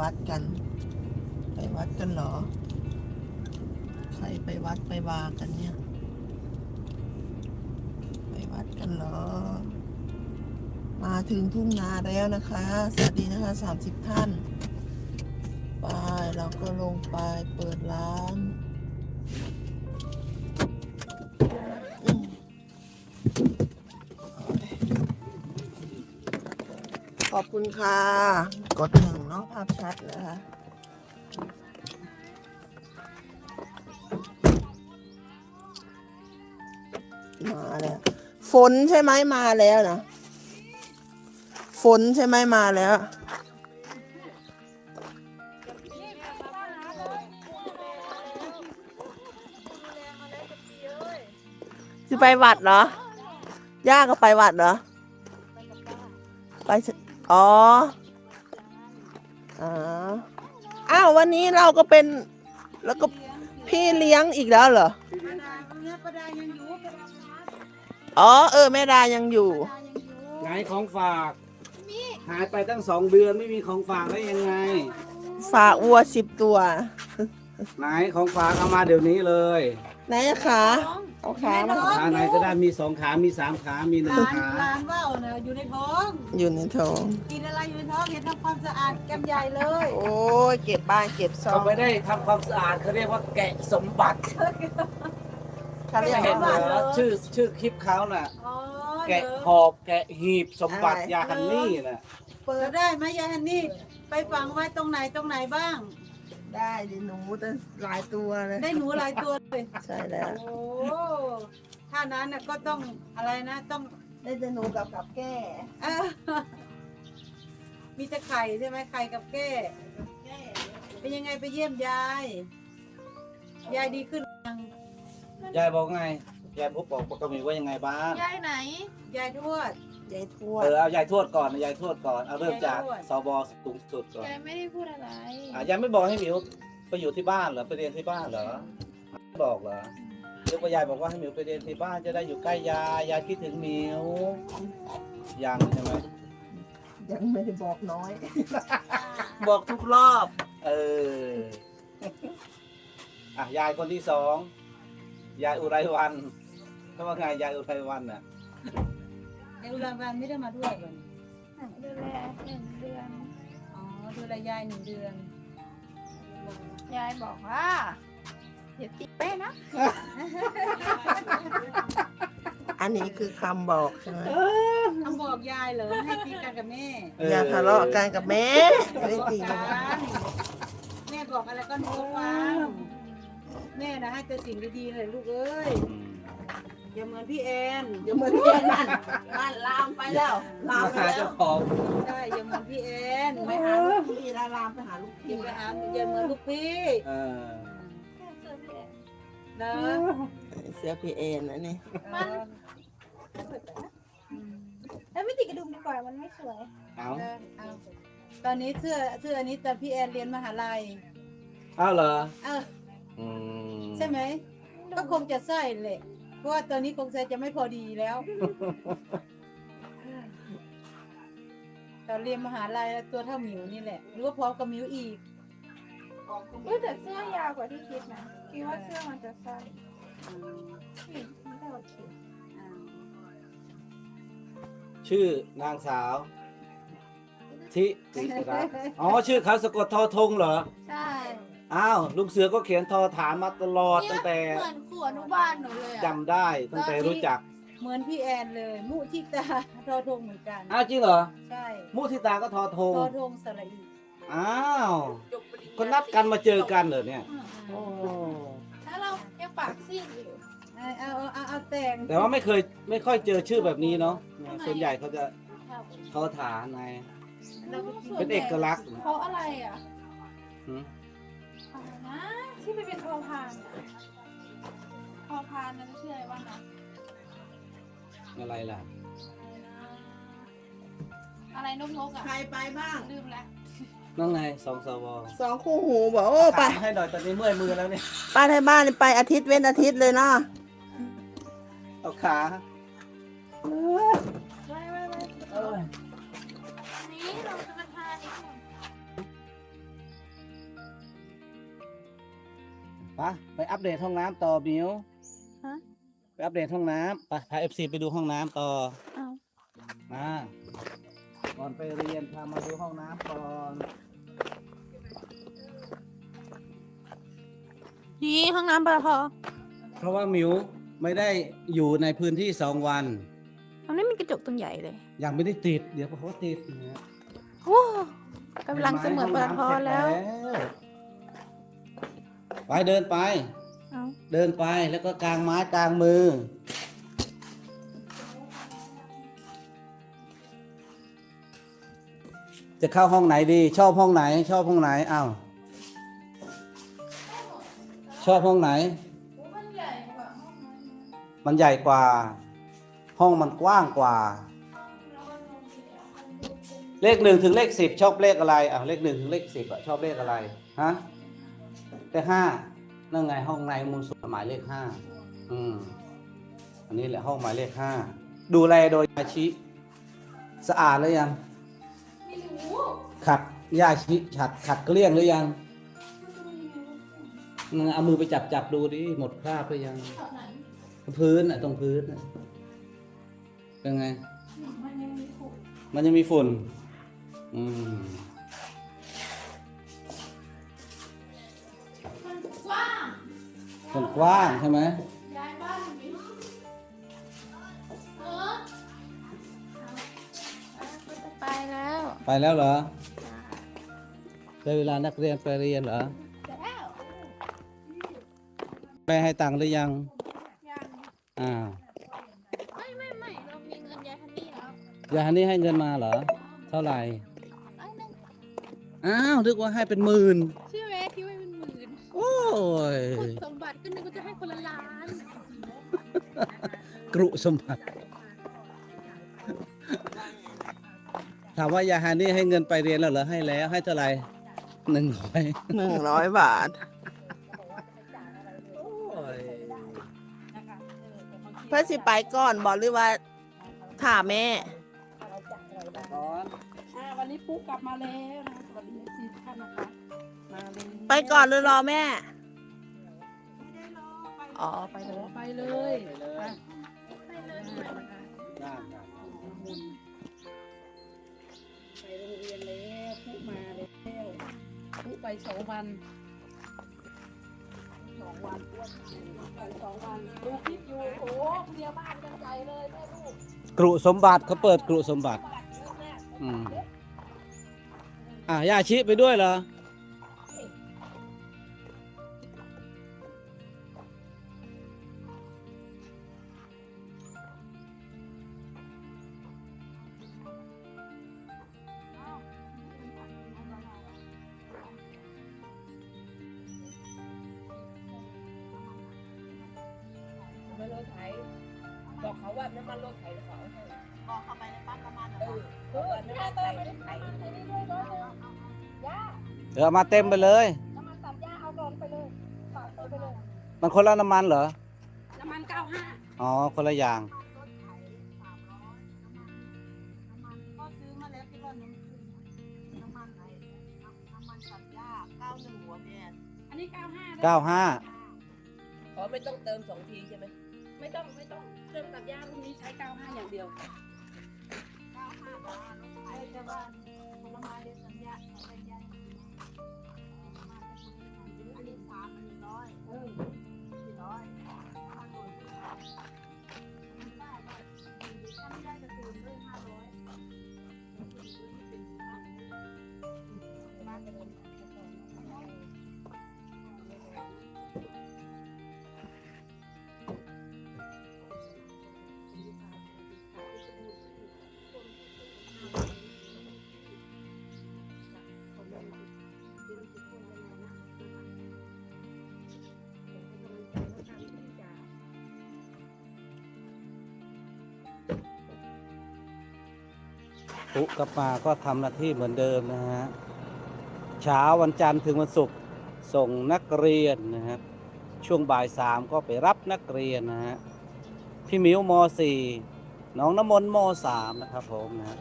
วัดกัน ไปวัดกันเหรอ ใครไปวัดไปวากันเนี่ย ไปวัดกันเหรอ มาถึงทุ่งนาแล้วนะคะ สวัสดีนะคะสามสิบท่าน ไปเราก็ลงไปเปิดร้าน ขอบคุณค่ะ กดหนึ่งเนาะภาพชัดนะคะมาแล้ว ฝนใช่ไหมมาแล้วนะฝนใช่ไหมมาแล้ว จะไปวัดเหรอย่าก็ไปวัดเหรอ ไป อ๋ออ๋ออ้าววันนี้เราก็เป็นแล้วก็พี่เลี้ยงอีกแล้วเหรออ๋อเออแม่ดายังอยู่ไงของฝากหายไปตั้งสองเดือนไม่มีของฝากได้ยังไง ฝากวัวสิบตัว ไหนของฝากเอามาเดี๋ยวนี้เลย ไหนอะขาเอาขามาขาไหนก็ได้มีสองขา มีสามขา มีหนึ่งร้านขา ร้านว่าวเนี่ยอยู่ในท้องอยู่ในท้อง กินอะไรอยู่ในท้องเห็นทำความสะอาดกันใหญ่เลยโอ้ยเก็บบ้านเก็บซอเขางไม่ได้ทำความสะอาดเขาเรียกว่าแกะสมบัติเขาเรียไม่กเห็นเหรว่า อชื่อชื่อคลิปเขาน่ะ อ๋อแกะเดี๋ยวหอบแกะหีบสมบัติอะไรยาฮันนี่น่ะเปิดได้ไหมยายฮันนี่ ไปฝังไว้ตรงไหนตรงไหนบ้าง ได้ดิหนูแต่หลายตัวเลยได้หนูหลายตัวเลย ใช่แล้ว โอ้ถ้านั้นน่ะก็ต้องอะไรนะต้องได้แต่หนูกับกับแก้เอ้อมีแต่ไข่ใช่ไหมไข่กับแก้เป็นยังไงไปเยี่ยมยาย ยายดีขึ้นยังยายบอกไง ยายพบบอกปกติว่ายังไงบ้าง ยายไหน ยายทวด ยายทวด เออเอายายทวดก่อนยายทวดก่อนเอาเริ่มจากยายทวด สบสูงสุดก่อนยายไม่ได้พูดอะไรอะยายไม่บอกให้หมิวไปอยู่ที่บ้านเหรอไปเรียนที่บ้านเหรอไม่บอกเหรอหรือว่ายายบอกว่าให้หมิวไปเรียนที่บ้านจะได้อยู่ใกล้ยายยายคิดถึงหมิวยังใช่ไหมยังไม่ได้บอกน้อย บอกทุกรอบ เอออะยายคนที่สองยายอุไรวันเขาว่าไงยายอุไรวันน่ะ ยายอุลาวันไม่ได้มาด้วยเลยดูแลหนึ่งเดือน อ๋อดูแลยายหนึ่งเดือน ยายบอกว่าอย่าติดไปนะ อันนี้คือคำบอกใช่ไหมทำบอกยายเหรอไม่ให้ตีกันกับแม่อย่าทะเลาะกันกับแม่ไม่จริงกันะนแม่บอกอะไรก็หนูก็ฟังแม่นะให้แต่สิ่งดีๆเลยลูกเอ้ย อืม อย่าเหมือนพี่แอนเดี๋ยวเหมือนเพื่อนนั่นนั่นลามไปแล้วลามมาไปหาแล้เจ้าวของใช่อย่าเหมือนพี่แอนไปหาลูกพี่แล้วลามไปหาลูกอย่าพี่ไปหาอย่าเหมือนลูกพี่เออนะเสื้อพี่เอ็นนะนี่แล้วไม่ติดกระดุมดีกว่ามันไม่สวยเอาเออเอาตอนนี้เสื้อเสื้ออันนี้แต่พี่แอนเรียนมหาลัยเอาเหรอเอออืมใช่ไหมก็คงจะใส่แหละ เพราะว่าตอนนี้คงใส่จะไม่พอดีแล้ว ตอนเรียนมหาลัยแล้วตัวเท่าหมิวนี่แหละหรือว่าพร้อมกับหมิวอีกอุ้ยแต่เสื้อยาวกว่าที่คิดนะคิดว่าเสื้อมันจะสั้นนี่ไม่ได้โอเคอ่าชื่อนางสาวทิติรัตน์อ๋อ ชื่อเขาสะกดทอทงเหรอ ใช่ อ้าวลุงเสือก็เขียนทอฐานมาตลอดตั้งแต่เหมือนขวอนุบาลหนูเลยอะจำได้ตั้งแต่รู้จักเหมือนพี่แอนเลย มุทิตาทอทงเหมือนกัน อ้าวจริงเหรอใช่มุทิตาก็ทอทงทอทงสระอีอ้าวก็นัดกันมาเจอกันเหรอเนี่ยอืมโอ้แล้วเรายังปากซีดอยู่เอาเอาเอาเอาเอาแต่งแต่ว่าไม่เคยไม่ค่อยเจอชื่อแบบนี้เนาะส่วนใหญ่เขาจะทอฐานไง เป็นเอกลักษณ์ เพราะอะไรอะหืม อะไรนะที่มันเป็นพอพานอะพอพานนั้นชื่ออะไรวะนะอะไรล่ะ อะไรนะอะไรนกนกๆอะใครไปบ้าง ลืมแล้วนั่นไงสองสวสองคู่หูบอกโอ้ไป ถามให้หน่อยตอนนี้เมื่อยมือแล้วเนี่ย ป้าไทยบ้านนี่ไปอาทิตย์เว้นอาทิตย์เลยเนาะเอาขา ไปไปอัปเดตห้องน้ำต่อหมิวฮะ ไปอัปเดตห้องน้ำไปพาเอฟซีไปดูห้องน้ำต่อเอามาก่อนไปเรียนพามาดูห้องน้ำก่อนนี่ห้องน้ำปลาพอเพราะว่าหมิวไม่ได้อยู่ในพื้นที่สองวัน มันไม่มีกระจกตรงใหญ่เลยยังไม่ได้ติด เดี๋ยวเขาติดนะฮะโอ้กำลังเสมือนปลาทอแล้วไปเดินไป เอาเดินไปแล้วก็กางไม้กางมือ จะเข้าห้องไหนดี ชอบห้องไหน ชอบห้องไหนอ้าวชอบห้องไหน มันใหญ่กว่า ห้องมันกว้างกว่า เลขหนึ่งถึงเลขสิบชอบเลขอะไรอะเลขหนึ่งถึงเลขสิบอะชอบเลขอะไรฮะ เลขห้านั่นไงห้องในมูลสุดหมายเลขห้าอืมอันนี้แหละห้องหมายเลขห้าดูแลโดยยาชิ สะอาดหรือยังไม่รู้ขัดยาชิขัดขัดเกลี้ยงหรือยังอืมเอามือไปจับจับดูดิหมดคราบหรือยังตอนไหนพื้นอะตรงพื้นน่ะเป็นไง มันยังมีฝุ่นมันยังมีฝุ่นอืม ฝุ่นกว้างใช่ไหมย้ายบ้านไหมเออเอาจะไปแล้วไปแล้วเหรอได้เวลานักเรียนไปเรียนเหรอแล้วแม่ให้ตังค์หรือยังยังอ้าวไม่ไม่ไม่เรามีเงินยายฮันนี่แล้วยายฮันนี่ให้เงินมาเหรอ เท่าไหร่ร้อยหนึ่งอ้าวนึกว่าให้เป็นหมื่นเชื่อไหมคิดว่าเป็นหมื่นโอ้ยคุณสมบัติก็นึกว่าจะให้คนละล้าน กรุสมบัติถามว่ายายฮันนี่ให้เงินไปเรียนแล้วเหรอให้แล้วให้เท่าไหร่หนึ่งร้อยหนึ่งร้อยบาท เพื่อสิไปก่อนบอกหรือว่าถามแม่ก่อนอ่าวันนี้ปุ๊กกลับมาแล้วนะคะสวัสดีสี่ท่านนะคะมาเลย ไปก่อนหรือรอแม่ อ๋อไปเลยไปเลยไปเลยไปได้ได้ไปโรงเรียนแล้วปุ๊กมาแล้วปุ๊กไปสองวันสองวันอ้วนไปสองวันดูคลิปอยู่โอ้โหเคลียร์บ้านกันใหญ่เลยแม่ลูกกรุสมบัติเขาเปิดกรุสมบัติ อืมอะย่าชิไปด้วยเหรอ มันรถไถเขาให้บอกเข้าไปในปั๊มน้ำมันเออเพราะว่าน้ำมันไถรถไถเดี๋ยวเอามาเต็มไปเลย น้ำมันตัดหญ้าเอารอนไปเลยฝากไปเลย มันคนละน้ำมันเหรอ น้ำมันเก้าห้าอ๋อ คนละอย่าง ก็ซื้อมาแล้วที่ว่าน้ำมันน้ำมันไหนน้ำมันตัดหญ้าเก้าหนึ่งหัวแม่อันนี้เก้าห้าเก้าห้าขอไม่ต้องเติมสองทีใช่ไหม ไม่ต้องไม่ต้องเครื่องตัดหญ้าตรงนี้ใช้ก้าห้าอย่างเดียวก้าห้าบาทใช้แต่ว่าผลไม้เดือนสัญญาสัญญาอัน ปุ๊กับมาก็ทำหน้าที่เหมือนเดิมนะฮะเช้าวันจันทร์ถึงวันศุกร์ส่งนักเรียนนะครับ ช่วงบ่ายสามก็ไปรับนักเรียนนะฮะพี่มิวมสี่น้องน้ำมนต์มสามนะครับผมนะฮะ